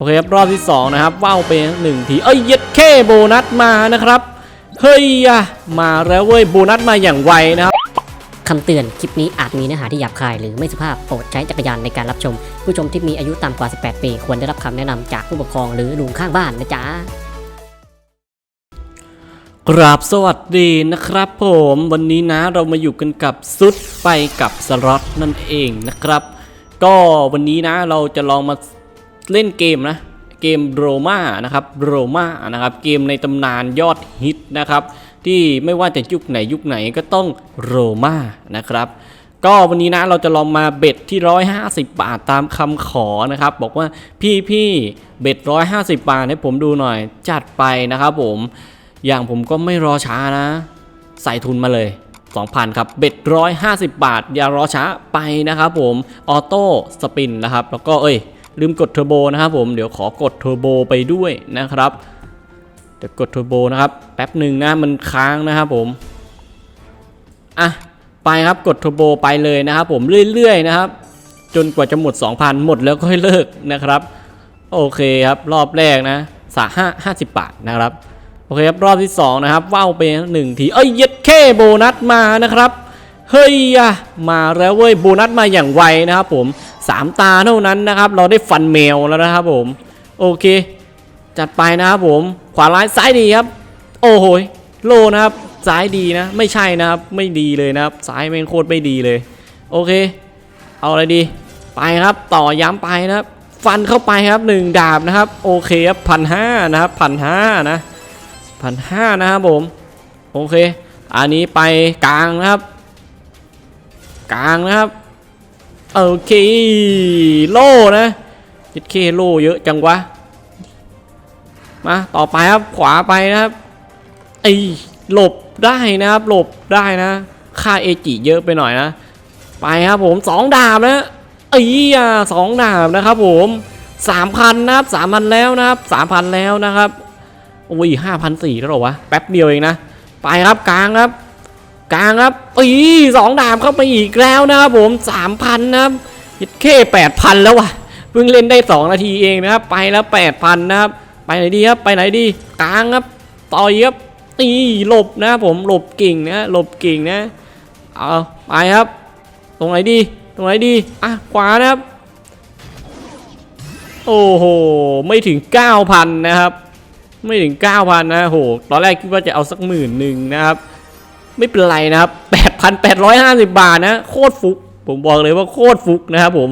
โอเคครับรอบที่สองนะครับว่าวไปหนึ่งที เอ้ยเย็ดเคโบนัสมานะครับ เฮ้ยอะมาแล้วเว้ยโบนัสมาอย่างไวนะครับคำเตือน คลิปนี้อาจมีเนื้อหาที่หยาบคายหรือไม่สุภาพโปรดใช้จักรยานในการรับชม ผู้ชมที่มีอายุต่ำกว่า 18 ปี ควรได้รับคำแนะนำจากผู้ปกครองหรือลุงข้างบ้านนะจ๊ะกราบสวัสดีนะครับผมวันนี้นะเรามาอยู่กันกับซุดไปกับสล็อตนั่นเองนะครับ ก็วันนี้นะเราจะลองมา เล่นเกมนะเกมโรมานะครับโรมานะครับเกมในตำนานยอดฮิตนะครับ ที่ไม่ว่าจะยุคไหนยุคไหนก็ต้องโรมานะครับก็วันนี้นะเราจะลองมาเบ็ดที่ 150 บาทตามคำขอนะครับ บอกว่าพี่พี่เบ็ด 150 บาทให้ผมดูหน่อยจัดไปนะครับผม อย่างผมก็ไม่รอช้านะ ใส่ทุนมาเลย 2,000 ครับ เบ็ดร้อยห้าสิบบาท อย่ารอช้าไปนะครับผม ออโต้สปินนะครับ แล้วก็เอ้ย ลืมกดเทอร์โบนะครับผมเดี๋ยวขอกดเทอร์โบไปด้วยนะครับเดี๋ยวกดเทอร์โบนะครับแป๊บหนึ่งนะมันค้างนะครับผมอะไปครับกดเทอร์โบไปเลยนะครับผมเรื่อยๆนะครับจนกว่าจะหมด 2,000 หมดแล้วก็ให้เลิกนะครับ โอเคครับรอบแรกนะสาห้าห้าสิบบาทนะครับ โอเคครับรอบที่สองนะครับว่าวไปหนึ่งที เอ้ยเย็ดเคโบนัสมานะครับ เฮ้ยอะมาแล้วเว้ยโบนัสมาอย่างไวนะครับผมสามตาเท่านั้นนะครับ เราได้ฟันแมวแล้วนะครับผม โอเค จัดไปนะครับผม ขวาร้ายซ้ายดีครับ โอ้โหโลนะครับซ้ายดีนะ ไม่ใช่นะครับไม่ดีเลยนะครับซ้ายแม่งโคตรไม่ดีเลย โอเค เอาอะไรดี ไปครับต่อย้ำไปนะครับ ฟันเข้าไปครับหนึ่งดาบนะครับ โอเคครับพันห้านะครับพันห้านะพันห้านะครับผม โอเค อันนี้ไปกลางนะครับ กลางนะครับโอเคโล่นะยิดเคโล่เยอะจังวะมาต่อไปครับขวาไปนะครับไอหลบได้นะครับหลบได้นะค่าเอจิเยอะไปหน่อยนะ ไปครับผมสองดาบนะเอ้ยอะสองดาบนะครับผมสามพันนะครับสามพันแล้วนะครับสามพันแล้วนะครับโอ้ยห้าพันสี่แล้วหรอวะแป๊บเดียวเองนะ ไปครับกลางครับ กลางครับอีสองดาบเข้าไปอีกแล้วนะครับผมสามพันนะครับยิดเข้แปดพันแล้ววะเพิ่งเล่นได้สองนาทีเองนะครับ ไปแล้วแปดพันนะครับ ไปไหนดีครับไปไหนดีกลางครับต่อยครับนี่หลบนะครับผมหลบเก่งนะหลบเก่งนะเอาไปครับ ตรงไหนดี ตรงไหนดีอะขวานะครับ โอ้โหไม่ถึง 9,000 นะครับ ไม่ถึง 9,000 นะโหตอนแรกคิดว่าจะเอาสักหมื่นหนึ่งนะครับ ไม่เป็นไรนะครับ 8,850 บาทนะ โคตรฟุก ผมบอกเลยว่าโคตรฟุกนะครับผม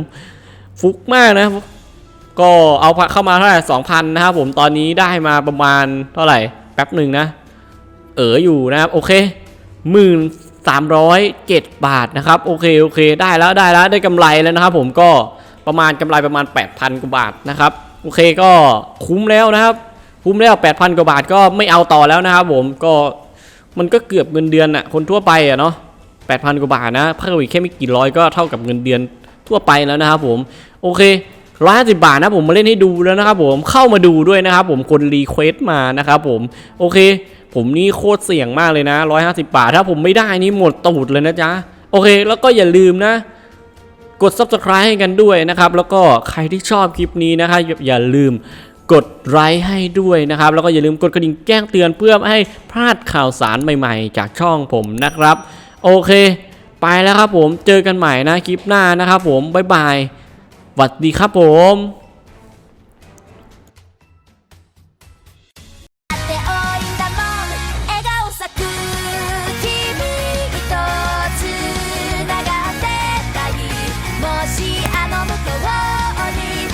ฟุกมากนะ ก็เอาเข้ามาเท่าไหร่2,000 นะครับผม ตอนนี้ได้มาประมาณเท่าไหร่ แป๊บหนึ่งนะ เอออยู่นะครับ โอเคหมื่นสามร้อยเจ็ดบาทนะครับ โอเคโอเค ได้แล้วได้แล้วได้กำไรแล้วนะครับผมก็ประมาณกำไรประมาณ 8,000 กว่าบาทนะครับ โอเคก็คุ้มแล้วนะครับ คุ้มแล้ว 8,000 กว่าบาทก็ไม่เอาต่อแล้วนะครับผมก็ มันก็เกือบเงินเดือนอะคนทั่วไปอะเนาะ8,000กว่าบาทนะเพิ่มอีกแค่ไม่กี่ร้อยก็เท่ากับเงินเดือนทั่วไปแล้วนะครับผมโอเคร้อยห้าสิบาทนะผมมาเล่นให้ดูแล้วนะครับผมเข้ามาดูด้วยนะครับผมคนรีเควสต์มานะครับผมโอเค ผมนี่โคตรเสี่ยงมากเลยนะ150บาท ถ้าผมไม่ได้นี่หมดตูดเลยนะจ๊ะโอเค แล้วก็อย่าลืมนะ กด subscribe ให้กันด้วยนะครับ แล้วก็ใครที่ชอบคลิปนี้นะครับอย่าลืม กดไลค์ให้ด้วยนะครับ แล้วก็อย่าลืมกดกระดิ่งแจ้งเตือนเพื่อไม่ให้พลาดข่าวสารใหม่ๆ จากช่องผมนะครับ โอเค ไปแล้วครับผมเจอกันใหม่นะคลิปหน้านะครับผมบ๊ายบายสวัสดีครับผม